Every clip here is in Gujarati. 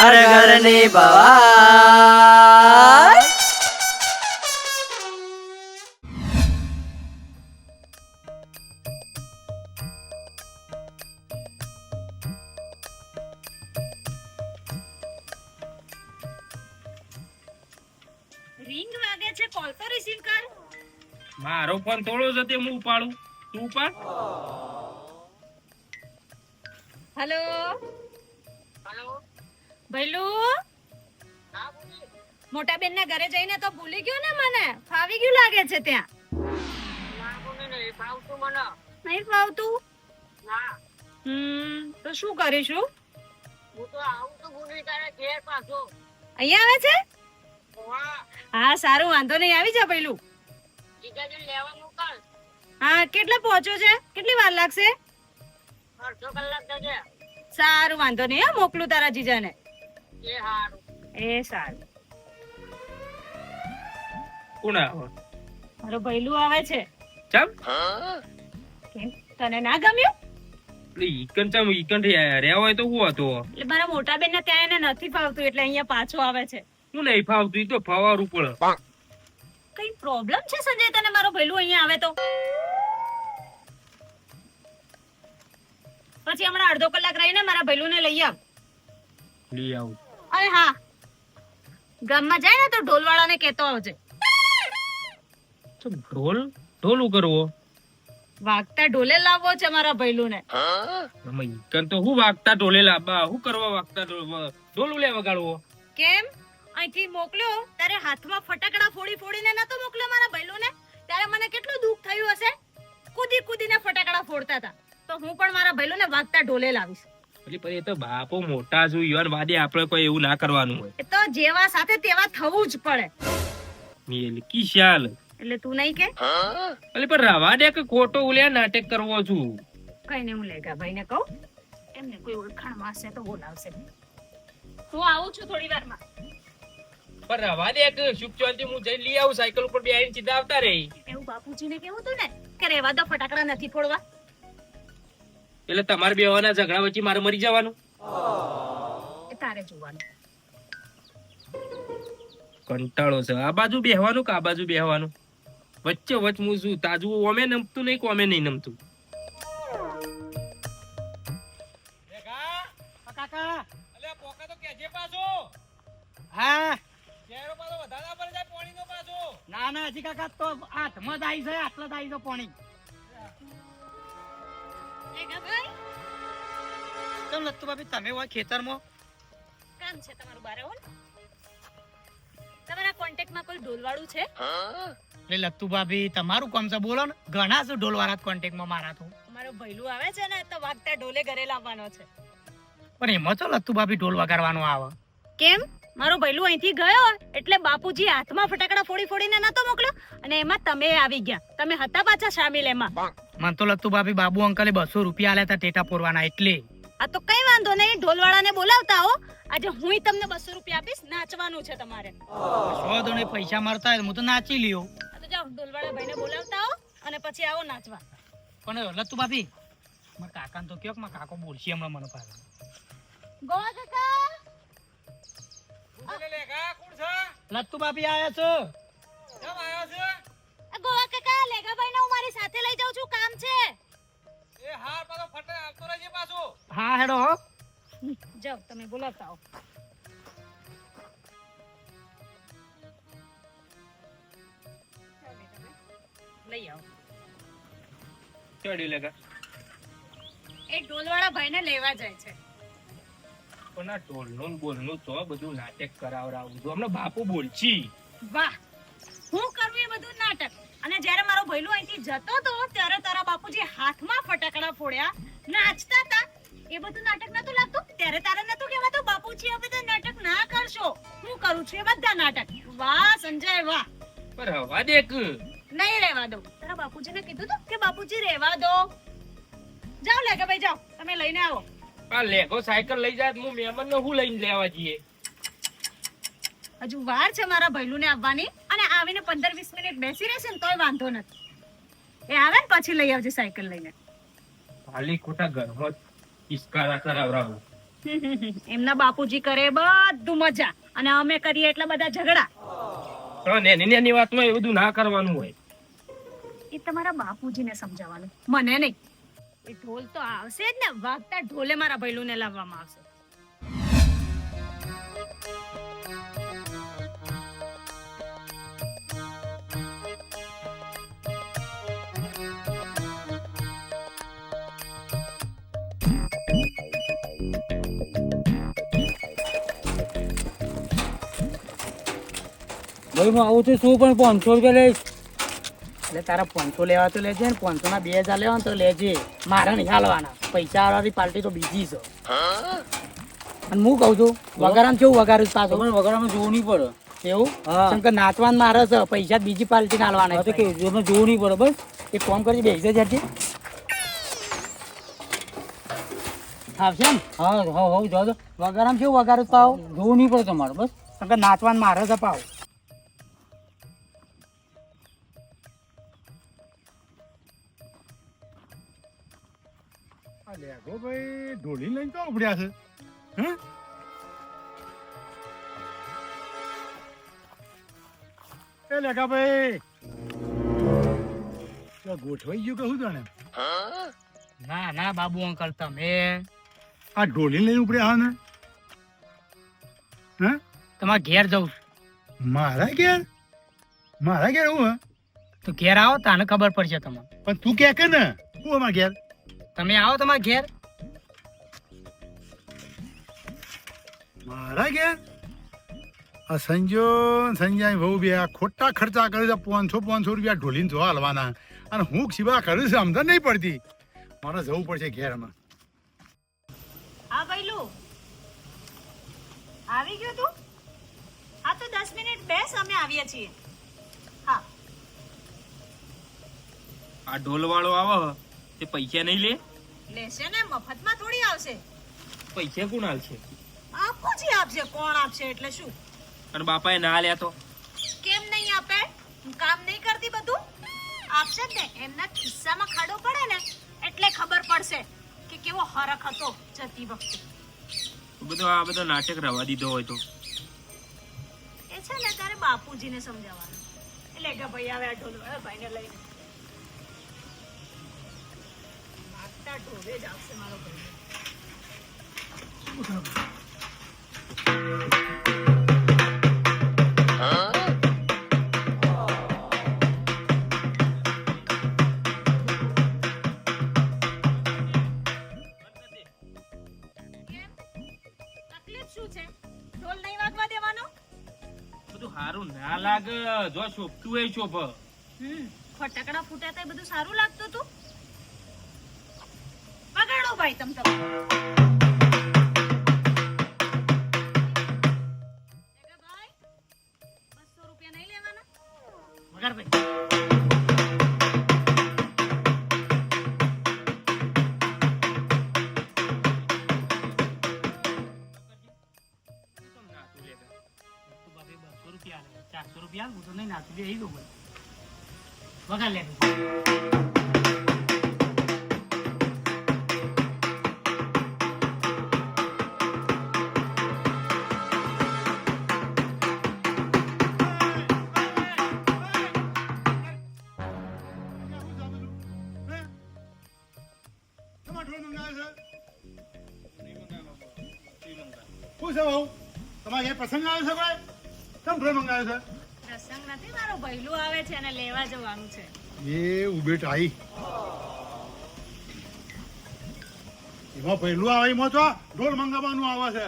ઘર ઘરની ભવાઈ. રિંગ વાગે છે કોલ તો રિસીવ કર. મારો ફોન થોડો છે તે હું ઉપાડું. તું ઉપાડ. હેલો? ભૈલુ? મોટા બેન ના ઘરે જઈને તો ભૂલી ગયો ને મને. ફાવી ગયું લાગે છે ત્યાં. નહીં ફાવતું હમ તો શું કરીશું? અહીંયા આવે છે? હા. સારું વાંધો નહીં. આવી જા પેલું હા કેટલે પહોંચ્યો છે? કેટલી વાર લાગશે? સારું વાંધો નહીં હા. મોકલું તારા જીજાને. એ સારું. કોણ આવે? મારો ભૈલું આવે છે. ચમ? તને ના ગમ્યું? એટલે ઈકન ચમ ઈકન રહ્યા હોય તો હું હતો? એટલે મારા મોટા બેન ને ત્યાં એને નથી ફાવતું એટલે અહીંયા પાછો આવે છે. હું નહીં ફાવતું? તો ફાવારું પડે કઈ પ્રોબ્લેમ છે સંજય? તને મારો ભૈલું અહીંયા આવે તો? પછી હમણાં અડધો કલાક રહીને મારા ભૈલું ને લઈ આવ. લઈ આવું. અરે હા. ગામમાં જાય ને તો ઢોલવાળાને કહેતો આવજે. ઢોલ ઢોલું કરવો? વાગતા ઢોલે લાવવો છે મારા ભૈલું ને આમાં તો હું વાગતા ઢોલે લાવવા? હું કરવા વાગતા ઢોલ- લે વગાડવો? કેમ? અહીંથી મોકલ્યો ત્યારે હાથમાં ફટાકડા ફોડી ફોડીને નતો મોકલ્યો મારા ભૈલું ને ત્યારે મને કેટલું દુઃખ થયું હશે? કૂદી કૂદીને ફટાકડા ફોડતા હતા. તો હું પણ મારા ભૈલું ને વાગતા ઢોલે લાવીશ. એટલે પછી એ તો બાપો મોટા છું યુવાન વાદે આપણે કોઈ એવું ના કરવાનું હોય. એ તો જેવા સાથે તેવા થવું જ પડે. મેલકી શાલ એટલે તું નહીં કે? એટલે પણ રવા દે કે ખોટો ઉલ્યા નાટક કરવો છું. કઈ નહીં હું લેગા ભાઈને કહું. એમને કોઈ ઓળખાણ માસે તો બોલાવશે. હું આવું છું થોડી વારમાં. પણ રવા દે કે સુખ શાંતિ હું જઈને લઈ આવું. સાયકલ ઉપર બેહીને સીધા આવતા રહી. એવું બાપુજીને કેવું હતું ને કે રેવા દો ફટાકડા નથી ફોડવા. એટલે તમારે બેવાના ઝઘડા વચ્ચે મારે મરી જવાનું? તારે જોવાનું. કંટાળો છે. આ બાજુ બેહવાનું કે આ બાજુ બેહવાનું? વચ્ચે વચ હું છું. તાજુ ઓમે નમતું નહીં કોમે નહીં નમતું. કાકા. અલ્યા પોકા તો કેજે પાછો. હા. ના ના હજી કાકા તો હાથમાં જ આવી છે આટલા જ આવી છે પાણી. લેગા ભાઈ ચમ ભાભી? તમે હોય ખેતરમાં? કામ છે તમારું બારે હોય તમારા કોન્ટેક્ટમાં કોઈ ઢોલવાળું છે? એટલે લત્તુ ભાભી તમારું કામ છે બોલો ને. ઘણા છે ઢોલવાળા કોન્ટેક્ટમાં મારા તો. મારો ભૈલું આવે છે ને તો વાગતા ઢોલે ઘરે લાવવાનો છે. પણ એમાં તો લત્તુ ભાભી ઢોલ વગાડવાનો આવે. કેમ? મારો ભૈલું અહીંથી ગયો એટલે બાપુજી હાથમાં ફટાકડા ફોડી ફોડીને નતો મોકલ્યો? અને એમાં તમે આવી ગયા. તમે હતા પાછા સામેલ એમાં. મને તો લતું ભાભી બાબુ અંકલે બસો રૂપિયા આલ્યા હતા ટેટા પૂરવાના એટલે. આ તો કઈ વાંધો નહીં ઢોલવાળાને બોલાવતા હો. આજે હું તમને બસો રૂપિયા આપીશ નાચવાનું છે તમારે. સો નહીં પૈસા મળતા હોય તો હું તો નાચી લ્યો. તો જાઓ ઢોલવાળા ભાઈને બોલાવતા હો અને પછી આવો નાચવા. પણ લતું ભાભી મારા કાકાને તો કયો કે મારા કાકો બોલશે હમણાં મને પાછા. ગોવા કાકા? લત્તુ ભાભી આયા છો? આ ગોવા કાકા લેગા ભાઈને હું મારી સાથે લઈ જાઉં છું કામ છે. હા હેડો જાવ તમે બોલાવતા આવો. લઈ આવો. ચડી લેગા. એ ઢોલવાળા ભાઈને લેવા જાય છે. પણ આ ઢોલનું ને બોલનું તો બધું નાટક કરાવરાવું છું. હમણાં બાપુ બોલછી વાહ મારો ભૈલું અહીંથી જતો તો ત્યારે તારા બાપુજી હાથમાં ફટાકડા ફોડ્યા. નાચતા હતા. એ બધું નાટક નતું લાગતું? ત્યારે તારે નતું કહેવાતું? બાપુજી આ બધા નાટક ના કરશો. હું કરું છું એ બધા નાટક. વાહ સંજય વાહ. પર હવા દેખ. નહીં રહેવા દો તારા બાપુજીને કીધું તું કે બાપુજી રહેવા દો. જાઓ લેગા ભાઈ જાઓ. તમે લઈને આવો. આ લેગો સાયકલ લઈ જાય હું મહેમાન હું લઈને લેવા જઈએ? હજુ વાર છે મારા ભૈલુને આવવાની અને આવીને પંદર વીસ મિનિટ બેસી રહેશે ને તોય વાંધો નથી. એ આવે ને પછી લઈ આવજે સાયકલ લઈને. ખાલી ખોટા ઘરમાં ઇસ્કારા કરાવડાવું એમના બાપુજી કરે બધું મજા અને અમે કરીએ એટલે બધા ઝઘડા. નેની નેની વાતમાં એ બધું ના કરવાનું હોય. એ તમારા બાપુજીને સમજાવવાનું. મને નહીં. એ ઢોલ તો આવશે જ ને. વાગતા ઢોલે મારા ભૈલુને લાવવામાં આવશે. ભાઈ હું આવું તો શું પણ પાંચસો રૂપિયા લઈશ. એટલે તારા પાંચસો લેવા તો લેજે ને પાંચસો ના બે હજાર લેવા તો લેજે. મારે નહીં હાલવાના. પૈસા વાળાની પાર્ટી તો બીજી છે. અને હું કહું છું વગારામ કેવું વગારું પાછો? પણ વગારામાં જોવું નહીં પડે. એવું? હા. કેમ કે નાચવાન મારે છે પૈસા બીજી પાર્ટી ના હાલવાના તો છે. કેવું જોવું નહીં પડે બસ. એક ફોન કરજે બેસી જજે આવશે ને હા હા હા જો વગારામ કેવું વગારું પાવ જોવું નહીં પડે તમારે બસ. કેમ કે નાચવાન મારે છે પાવ ઉપડ્યા છે હે એ લેગા ભાઈ ગોઠવાઈ ગયું કે શું જાણે ના ના બાબુ અંકલ તમે આ ઢોલી લઈ ઉપડ્યા હા ને હે તમારા ઘેર જવું. મારા ઘેર મારા ઘેર હું હે તો ઘેર આવો તાને ખબર પડશે તમને પણ તું કે કે ને હું અમારા ઘેર તમે આવો તમારા ઘેર મારા ઘેર આ સંજો સંજય બહુ બે આ ખોટા ખર્ચા કરે છે પાંચસો પાંચસો રૂપિયા ઢોલીને જોવા હાલવાના. અને હું સિવા કરું છું સમજણ નહીં પડતી. મારે જવું પડશે ઘેરમાં. હા ભાઈલું. આવી ગયો તું? હા તો દસ મિનિટ બેસ અમે આવ્યા છીએ. હા. આ ઢોલ વાળો આવે તે પૈસા નહીં લે? લેશે ને મફતમાં થોડી આવશે. પૈસા કોણ બાપુજી આપશે કોણ આપશે એટલે શું? અને બાપાએ ના લ્યા તો. કેમ નહીં આપે? હું કામ નહીં કરતી બધું? આપશે જ ને. એમના ખિસ્સામાં ખાડો પડે ને એટલે ખબર પડશે કે કેવો હરખ હતો જતી વખતે. બધો આ બધો નાટક રવા દીધો હોય તો. એ છે ને તારે બાપુજીને સમજાવવાનું. એટલે કે ભાઈ આવે આ ઢોલ એ ભાઈને લઈને. ઢોલે જ આવશે મારો ભાઈ. સારું ના લાગે. જો શોભતું એ શોભ. હમ, ફટાકડા ફૂટ્યા તો બધું સારું લાગતું હતું. વગાડો ભાઈ તમ તમ બે ગયું વગાડ લે છે શું છે બહુ તમારે ઘેર પ્રસંગ આવે છે કોઈ? કેમ મંગાવ્યો મંગાવે પ્રસંગ નથી મારો ભૈલું આવે છે અને લેવા જવાનું છે. એ ઉભેટ આઈ. એમાં પહેલું આવે એમાં તો ઢોલ મંગાવવાનું આવે છે.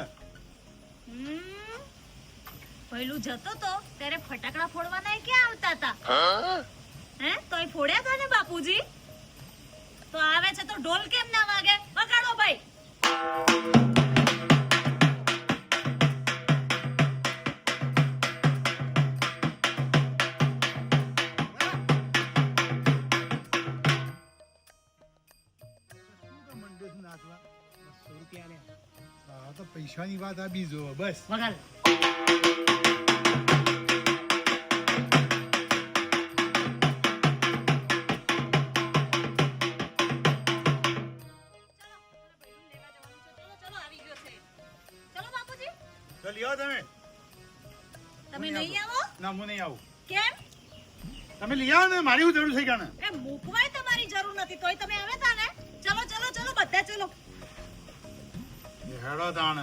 ભૈલું જતો તો ત્યારે ફટાકડા ફોડવાના કે આવતા હતા હે તોય ફોડ્યા હતા ને બાપુજી? તો આવે છે તો ઢોલ કેમ ના વાગે? બગાડો ભાઈ. પૈસાની વાત આ બીજો. બસ. વગાડ. ચલો ચલો આવી ગયો છે તો લઈ આવો તમે તમે નહીં આવો. ના હું નહીં આવું. કેમ? તમે લઈ આવો ને મારી જરૂર છે કાને એ મૂકવાય તમારી જરૂર નથી તોય તમે આવે તા ને. ચલો ચલો ચલો બધા ચલો. હેડો તાણ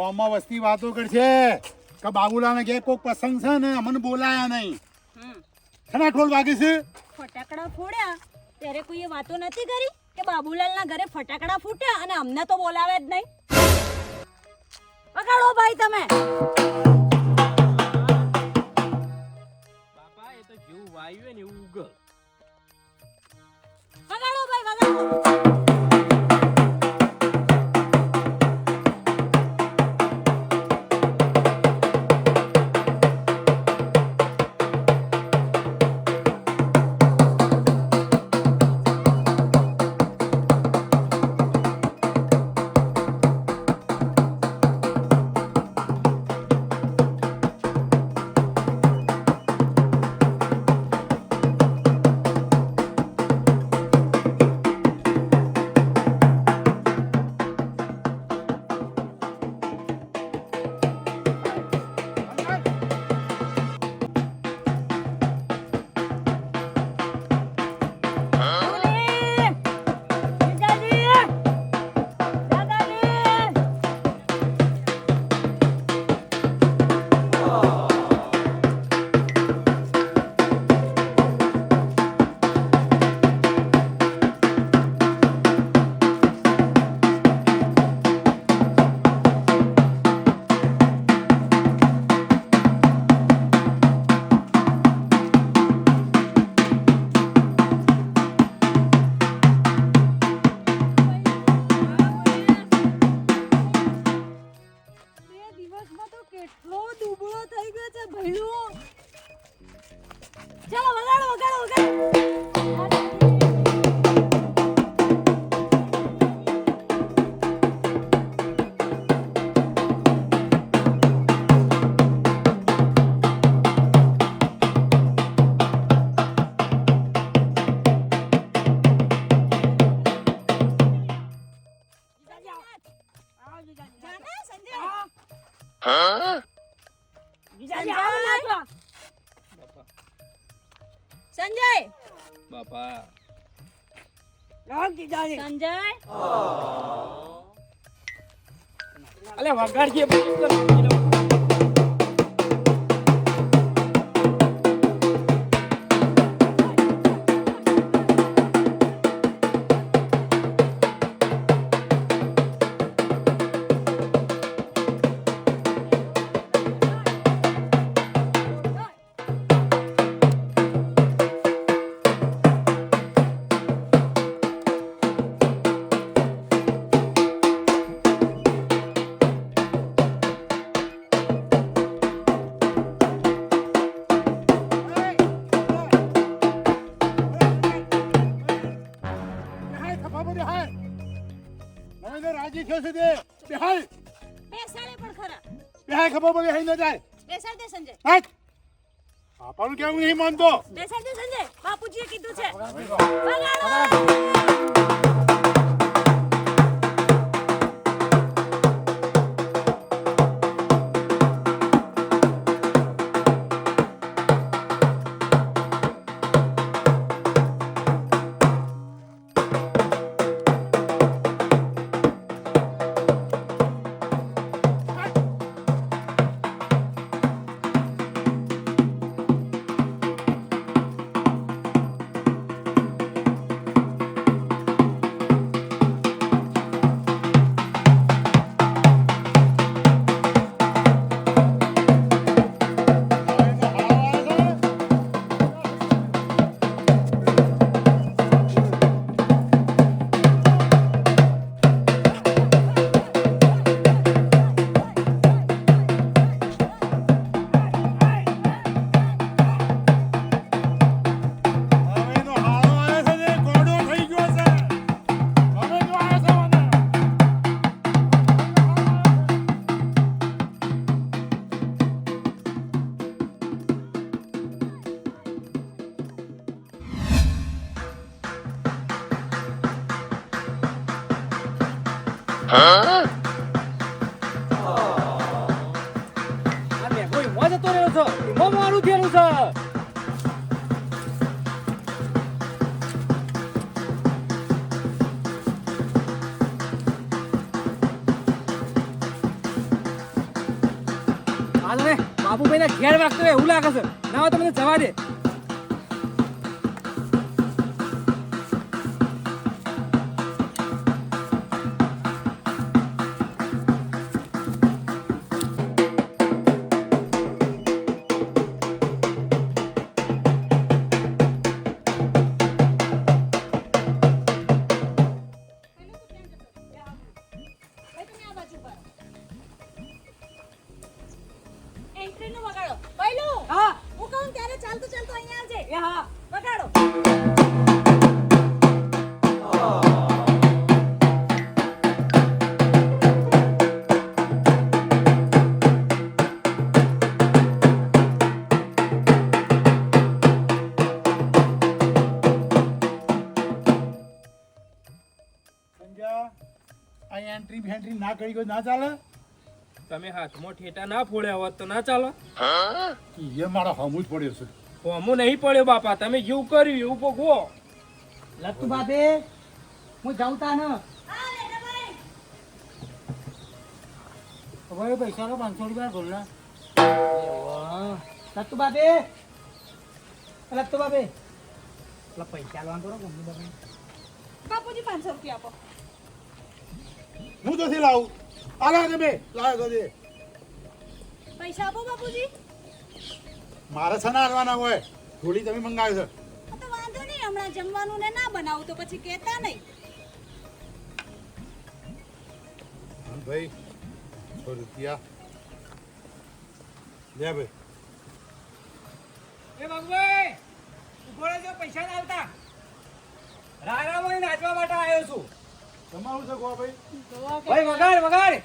ગામમાં વસ્તી વાતો કરશે કે બાબુલાને કે કોક પસંદ છે ને અમને બોલાયા નહીં. ખરા ઠોલ વાગે છે? ફટાકડા ફોડ્યા. ત્યારે કોઈએ વાતો નથી કરી કે બાબુલાલના ઘરે ફટાકડા ફૂટ્યા અને અમને તો બોલાવે જ નહીં. પકડો ભાઈ તમે. બાપા એ તો જેવું વાયુ ને એવું ઉગલ વગાડો ભાઈ વગાડો. સંજય. બાપા. સંજય? અલે વગાડજે પાપાનું કેવું નહીં માનતો? બાપુજીએ કીધું છે. ને બાબુભાઈ ના ઘેર વાગતો એવું લાગે છે. ના તો મને જવા દે. એન્ટ્રી નું વગાડો. પહેલું હા. હું કહું ત્યારે ચાલતો ચાલતો અહીંયા આવજે. એ હા. વગાડો. અહીંયા એન્ટ્રી ફેન્ટ્રી ના કરી ગયો ના ચાલે? તમે હાથમાં ઠેટા ના ફોડ્યા હોત તો ના ચાલો. એ મારા હમું જ પડ્યો છે. હોમું નહીં પડ્યો બાપા તમે જેવું કર્યું એવું ભોગવો. લત્તુ બાપે હું જાઉં તા ને. હવે પૈસા નો પાંચસો રૂપિયા ઢોલના લત્તુ બાપે લત્તુ બાપે. પેલા પૈસા લેવાનું કરો બાપે બાપુજી પાંચસો રૂપિયા આપો. હું તો લાવું. આલા તમે તો દે. પૈસા આપો બાપુજી. મારે છે ના હાલવાના હોય. થોડી તમે મંગાવી છે. તો વાંધો નહીં હમણાં જમવાનું ને ના બનાવું તો પછી કહેતા નહીં. ભાઈ સો રૂપિયા. લે ભાઈ. એ બાબુભાઈ ઊભો રહેજો પૈસા ના આવતા. રાયરામાં નાચવા માટે આવ્યો છું. તમારું છે ગોવા ભાઈ. ભાઈ વગાડ વગાડ.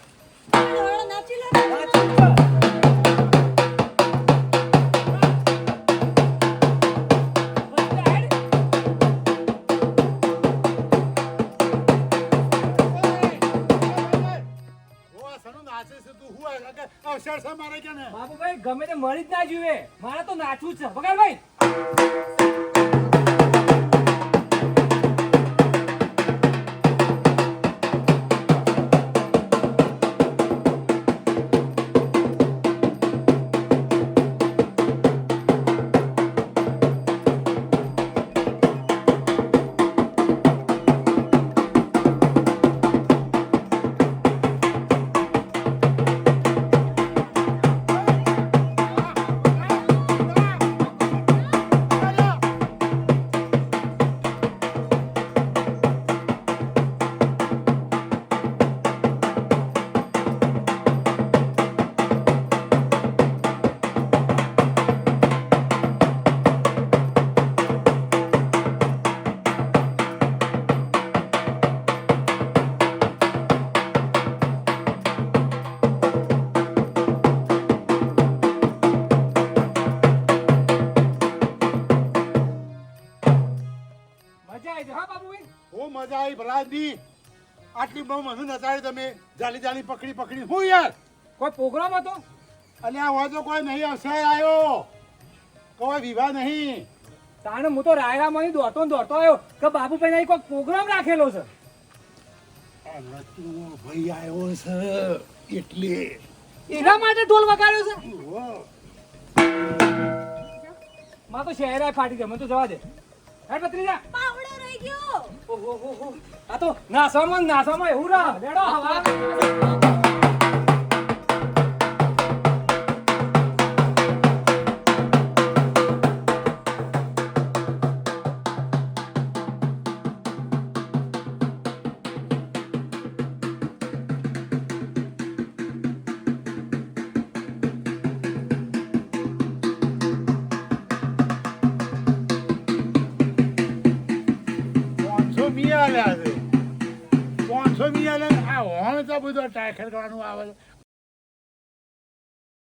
નાચી લો. નાચ, નાચ. ગોવા સનું નાચે છે તું? હું આ કે અવસર છે મારે કે ને? ગમે તે મરી જ ના જુએ. મારે તો નાચવું જ છે. વગાડ ભાઈ. ભાઈ ભલાજી આટલી બહુ મને નચાડી તમે જાલી જાલી પકડી પકડી. હું યાર? કોઈ પ્રોગ્રામ હતો? અને આ હોય તો કોઈ નહીં અવસર આવ્યો કોઈ વિવાહ નહીં. તાણે હું તો રાયરામાં દોડતો દોડતો આવ્યો કે બાબુભાઈ નહીં કોઈ પ્રોગ્રામ રાખેલો છે? ભાઈ આવ્યો છે એટલે. એના માટે ઢોલ વગાડ્યો છે? મા માં તો શહેરાય ફાટી જાય મને તો જવા દે. હેડ પત્રીજા પાવડો રહી ગયો. ઓહો હો હો આ તો નાસવામાં નાસવામાં એવું રહે. ટાઈખર કરવાનું આવે